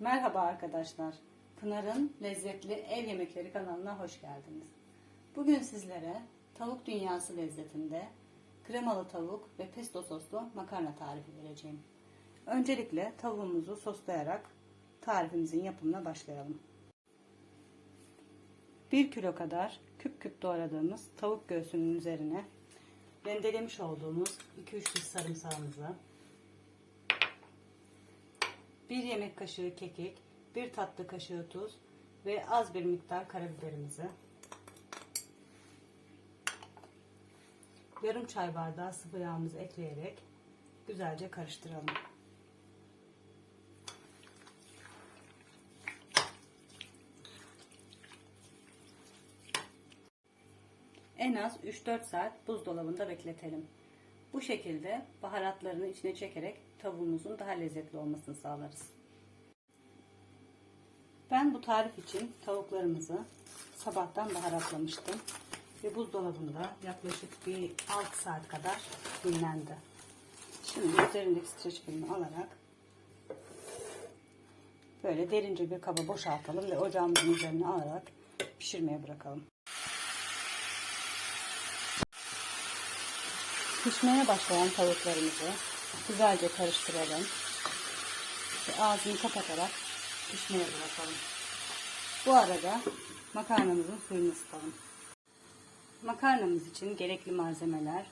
Merhaba arkadaşlar. Pınar'ın lezzetli ev yemekleri kanalına hoş geldiniz. Bugün sizlere tavuk dünyası lezzetinde kremalı tavuk ve pesto soslu makarna tarifi vereceğim. Öncelikle tavuğumuzu soslayarak tarifimizin yapımına başlayalım. 1 kilo kadar küp küp doğradığımız tavuk göğsünün üzerine rendelemiş olduğumuz 2-3 diş sarımsağımızı 1 yemek kaşığı kekik, 1 tatlı kaşığı tuz ve az bir miktar karabiberimizi yarım çay bardağı sıvı yağımızı ekleyerek güzelce karıştıralım. En az 3-4 saat buzdolabında bekletelim. Bu şekilde baharatlarını içine çekerek tavuğumuzun daha lezzetli olmasını sağlarız. Ben bu tarif için tavuklarımızı sabahtan baharatlamıştım ve buzdolabında yaklaşık bir 6 saat kadar dinlendi. Şimdi üzerindeki streç filmi alarak böyle derince bir kaba boşaltalım ve ocağımızın üzerine alarak pişirmeye bırakalım. Pişmeye başlayan tavuklarımızı güzelce karıştıralım. Ve ağzını kapatarak pişmeye bırakalım. Bu arada makarnamızın suyunu ısıtalım. Makarnamız için gerekli malzemeler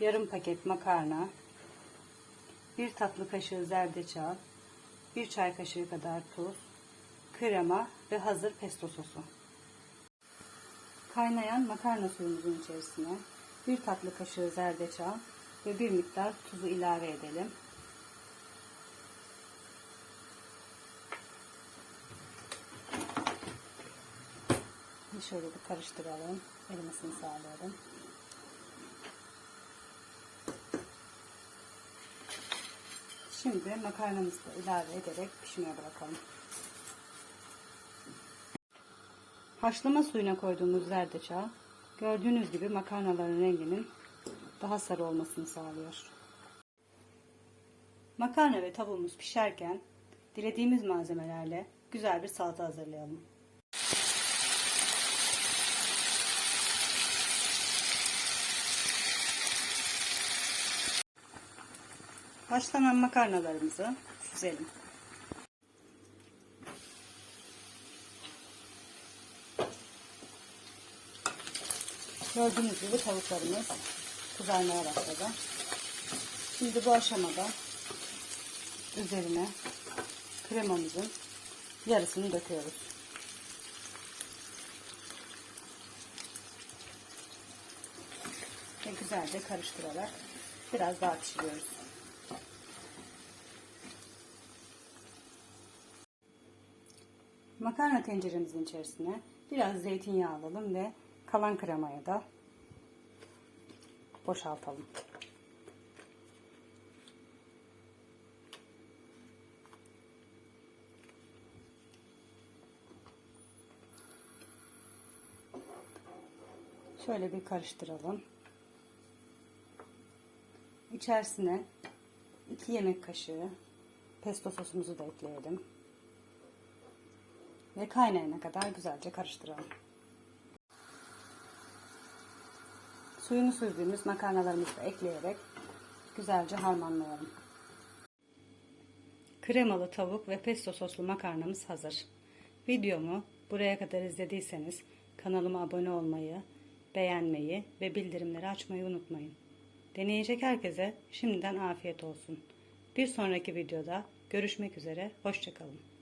yarım paket makarna, bir tatlı kaşığı zerdeçal, bir çay kaşığı kadar tuz, krema ve hazır pesto sosu. Kaynayan makarna suyumuzun içerisine bir tatlı kaşığı zerdeçal ve bir miktar tuzu ilave edelim. Şöyle bir karıştıralım. Erimesini sağlayalım. Şimdi makarnamızı da ilave ederek pişmeye bırakalım. Haşlama suyuna koyduğumuz zerdeçal gördüğünüz gibi makarnaların renginin daha sarı olmasını sağlıyor. Makarna ve tavuğumuz pişerken dilediğimiz malzemelerle güzel bir salata hazırlayalım. Haşlanan makarnalarımızı süzelim. Gördüğünüz gibi tavuklarımız kızarmaya başladı. Şimdi bu aşamada üzerine kremamızın yarısını döküyoruz. Ve güzelce karıştırarak biraz daha pişiriyoruz. Makarna tenceremizin içerisine biraz zeytinyağı alalım ve kalan kremayı da boşaltalım. Şöyle bir karıştıralım. İçerisine 2 yemek kaşığı pesto sosumuzu da ekleyelim. Ve kaynayana kadar güzelce karıştıralım. Suyunu süzdüğümüz makarnalarımızı da ekleyerek güzelce harmanlayalım. Kremalı tavuk ve pesto soslu makarnamız hazır. Videomu buraya kadar izlediyseniz kanalıma abone olmayı, beğenmeyi ve bildirimleri açmayı unutmayın. Deneyecek herkese şimdiden afiyet olsun. Bir sonraki videoda görüşmek üzere, hoşçakalın.